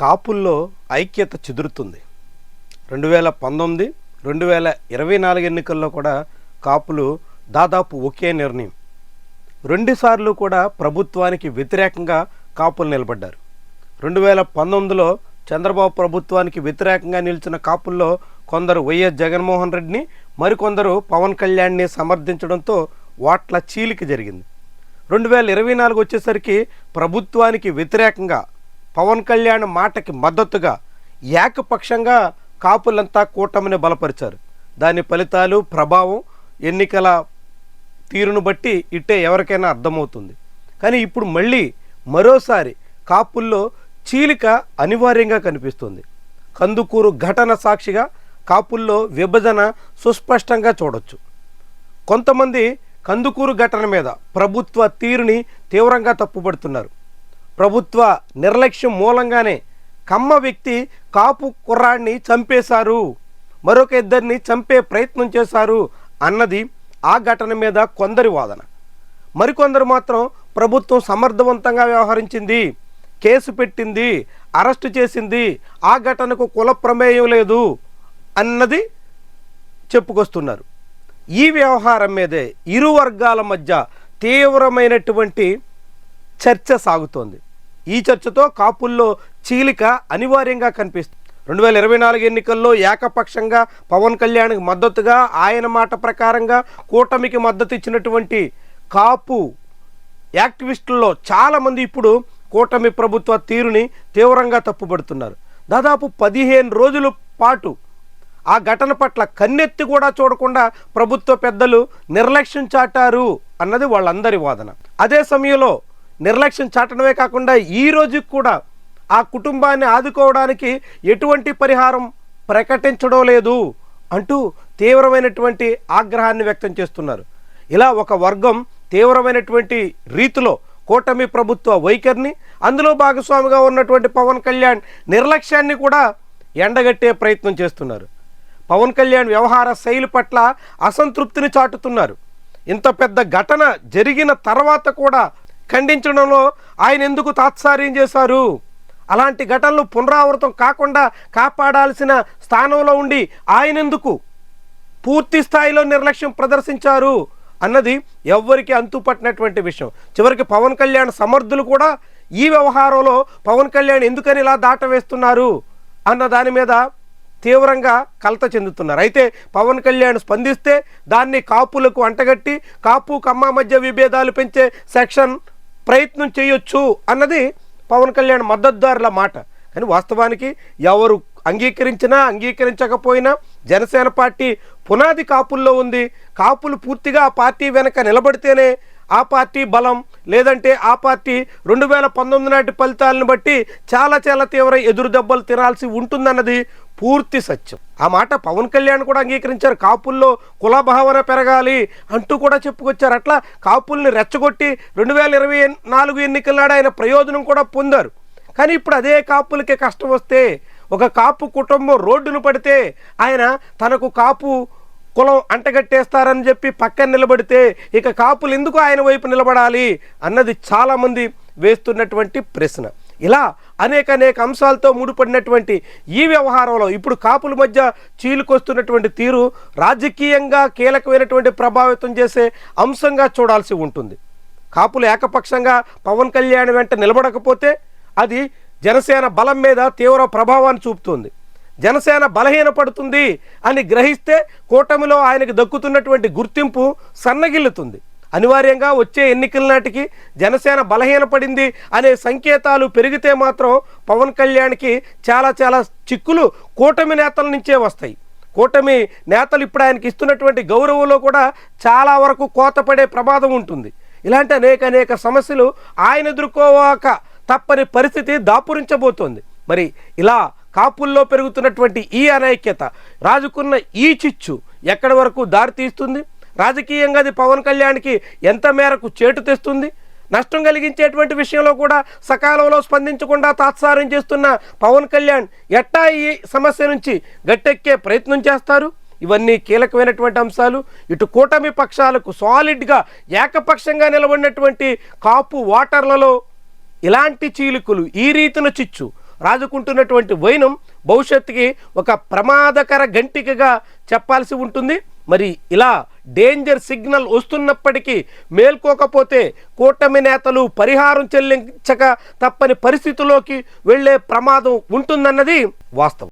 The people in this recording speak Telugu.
కాపుల్లో ఐక్యత చెదురుతుంది. రెండు వేల పంతొమ్మిది రెండు వేల ఇరవై నాలుగు ఎన్నికల్లో కూడా కాపులు దాదాపు ఒకే నిర్ణయం. రెండుసార్లు కూడా ప్రభుత్వానికి వ్యతిరేకంగా కాపులు నిలబడ్డారు. రెండు వేల పంతొమ్మిదిలో చంద్రబాబు ప్రభుత్వానికి వ్యతిరేకంగా నిలిచిన కాపుల్లో కొందరు వైఎస్ జగన్మోహన్ రెడ్డిని మరికొందరు పవన్ కళ్యాణ్ని సమర్థించడంతో వాట్ల చీలిక జరిగింది. రెండు వేల ఇరవై నాలుగు వచ్చేసరికి ప్రభుత్వానికి వ్యతిరేకంగా పవన్ కళ్యాణ్ మాటకి మద్దతుగా ఏకపక్షంగా కాపులంతా కూటమిని బలపరిచారు. దాని ఫలితాలు ప్రభావం ఎన్నికల తీరును బట్టి ఇట్టే ఎవరికైనా అర్థమవుతుంది. కానీ ఇప్పుడు మళ్ళీ మరోసారి కాపుల్లో చీలిక అనివార్యంగా కనిపిస్తుంది. కందుకూరు ఘటన సాక్షిగా కాపుల్లో విభజన సుస్పష్టంగా చూడొచ్చు. కొంతమంది కందుకూరు ఘటన మీద ప్రభుత్వ తీరుని తీవ్రంగా తప్పుపడుతున్నారు. ప్రభుత్వ నిర్లక్ష్యం మూలంగానే కమ్మ వ్యక్తి కాపు కుర్రాడిని చంపేశారు. మరొక ఇద్దరిని చంపే ప్రయత్నం చేశారు అన్నది ఆ ఘటన మీద కొందరి వాదన. మరికొందరు మాత్రం ప్రభుత్వం సమర్థవంతంగా వ్యవహరించింది కేసు పెట్టింది అరెస్టు చేసింది ఆ ఘటనకు కుల ప్రమేయం లేదు అన్నది చెప్పుకొస్తున్నారు. ఈ వ్యవహారం మీదే ఇరు వర్గాల మధ్య తీవ్రమైనటువంటి చర్చ సాగుతోంది. ఈ చర్చతో కాపుల్లో చీలిక అనివార్యంగా కనిపిస్తుంది. రెండు వేల ఇరవై నాలుగు ఎన్నికల్లో ఏకపక్షంగా పవన్ కళ్యాణ్కి మద్దతుగా ఆయన మాట ప్రకారంగా కూటమికి మద్దతు ఇచ్చినటువంటి కాపు యాక్టివిస్టుల్లో చాలామంది ఇప్పుడు కూటమి ప్రభుత్వ తీరుని తీవ్రంగా తప్పుపడుతున్నారు దాదాపు పదిహేను రోజుల పాటు ఆ ఘటన పట్ల కన్నెత్తి కూడా చూడకుండా ప్రభుత్వ పెద్దలు నిర్లక్ష్యం చాటారు అన్నది వాళ్ళందరి వాదన. అదే సమయంలో నిర్లక్ష్యం చాటడమే కాకుండా ఈ రోజు కూడా ఆ కుటుంబాన్ని ఆదుకోవడానికి ఎటువంటి పరిహారం ప్రకటించడం లేదు అంటూ తీవ్రమైనటువంటి ఆగ్రహాన్ని వ్యక్తం చేస్తున్నారు. ఇలా ఒక వర్గం తీవ్రమైనటువంటి రీతిలో కూటమి ప్రభుత్వ వైఖరిని అందులో భాగస్వామిగా ఉన్నటువంటి పవన్ కళ్యాణ్ నిర్లక్ష్యాన్ని కూడా ఎండగట్టే ప్రయత్నం చేస్తున్నారు. పవన్ కళ్యాణ్ వ్యవహార శైలి పట్ల అసంతృప్తిని చాటుతున్నారు. ఇంత పెద్ద ఘటన జరిగిన తర్వాత కూడా ఖండించడంలో ఆయన ఎందుకు తాత్సార్యం చేశారు? అలాంటి ఘటనలు పునరావృతం కాకుండా కాపాడాల్సిన స్థానంలో ఉండి ఆయనెందుకు? పూర్తి స్థాయిలో నిర్లక్ష్యం ప్రదర్శించారు అన్నది ఎవ్వరికి అంతుపట్టినటువంటి విషయం. చివరికి పవన్ కళ్యాణ్ సమర్థులు కూడా ఈ వ్యవహారంలో పవన్ కళ్యాణ్ ఎందుకని ఇలా దాటవేస్తున్నారు అన్న దాని మీద తీవ్రంగా కలత చెందుతున్నారు. అయితే పవన్ కళ్యాణ్ స్పందిస్తే దాన్ని కాపులకు అంటగట్టి కాపు కమ్మ మధ్య విభేదాలు పెంచే సెక్షన్ ప్రయత్నం చేయొచ్చు అన్నది పవన్ కళ్యాణ్ మద్దతుదారుల మాట. కానీ వాస్తవానికి ఎవరు అంగీకరించినా అంగీకరించకపోయినా జనసేన పార్టీ పునాది కాపుల్లో ఉంది. కాపులు పూర్తిగా ఆ పార్టీ వెనక నిలబడితేనే ఆ పార్టీ బలం లేదంటే ఆ పార్టీ రెండు వేల పంతొమ్మిది నాటి ఫలితాలను బట్టి చాలా చాలా తీవ్ర ఎదురు దెబ్బలు తినాల్సి ఉంటుందన్నది పూర్తి సత్యం. ఆ మాట పవన్ కళ్యాణ్ కూడా అంగీకరించారు. కాపుల్లో కుల భావన పెరగాలి అంటూ కూడా చెప్పుకొచ్చారు. అట్లా కాపుల్ని రెచ్చగొట్టి రెండు వేల ఇరవై నాలుగు ఎన్నికల నాడు ఆయన ప్రయోజనం కూడా పొందారు. కానీ ఇప్పుడు అదే కాపులకి కష్టం వస్తే ఒక కాపు కుటుంబం రోడ్డును పడితే ఆయన తనకు కాపు కులం అంటగట్టేస్తారని చెప్పి పక్కన నిలబడితే ఇక కాపులు ఎందుకు ఆయన వైపు నిలబడాలి అన్నది చాలామంది వేస్తున్నటువంటి ప్రశ్న. ఇలా అనేక అనేక అంశాలతో ముడిపడినటువంటి ఈ వ్యవహారంలో ఇప్పుడు కాపుల మధ్య చీలుకొస్తున్నటువంటి తీరు రాజకీయంగా కీలకమైనటువంటి ప్రభావితం చేసే అంశంగా చూడాల్సి ఉంటుంది. కాపులు ఏకపక్షంగా పవన్ కళ్యాణ్ వెంట నిలబడకపోతే అది జనసేన బలం మీద తీవ్ర ప్రభావాన్ని చూపుతుంది. జనసేన బలహీనపడుతుంది అని గ్రహిస్తే కూటమిలో ఆయనకు దక్కుతున్నటువంటి గుర్తింపు సన్నగిల్లుతుంది. అనివార్యంగా వచ్చే ఎన్నికల నాటికి జనసేన బలహీనపడింది అనే సంకేతాలు పెరిగితే మాత్రం పవన్ కళ్యాణ్కి చాలా చాలా చిక్కులు కూటమి నేతల నుంచే వస్తాయి. కూటమి నేతలు ఇప్పుడు ఆయనకి ఇస్తున్నటువంటి గౌరవంలో కూడా చాలా వరకు కోతపడే ప్రమాదం ఉంటుంది. ఇలాంటి అనేక అనేక సమస్యలు ఆయన ఎదుర్కోవాక తప్పని పరిస్థితి దాపురించబోతోంది. మరి ఇలా కాపుల్లో పెరుగుతున్నటువంటి ఈ అనైక్యత రాజుకున్న ఈ చిచ్చు ఎక్కడి వరకు దారి తీస్తుంది? రాజకీయంగా అది పవన్ కళ్యాణ్కి ఎంత మేరకు చేటు తెస్తుంది? నష్టం కలిగించేటువంటి విషయంలో కూడా సకాలంలో స్పందించకుండా తాత్సారం చేస్తున్న పవన్ కళ్యాణ్ ఎట్టా ఈ సమస్య నుంచి గట్టెక్కే ప్రయత్నం చేస్తారు? ఇవన్నీ కీలకమైనటువంటి అంశాలు. ఇటు కూటమి పక్షాలకు సాలిడ్గా ఏకపక్షంగా నిలబడినటువంటి కాపు వాటర్లలో ఇలాంటి చీలికలు ఈ రీతిన చిచ్చు. రాజుకుంటున్నటువంటి వైనం భవిష్యత్తుకి ఒక ప్రమాదకర గంటికగా చెప్పాల్సి ఉంటుంది. మరి ఇలా డేంజర్ సిగ్నల్ వస్తున్నప్పటికీ మేల్కోకపోతే కూటమి నేతలు పరిహారం చెల్లించక తప్పని పరిస్థితిలోకి వెళ్ళే ప్రమాదం ఉంటుందన్నది వాస్తవం.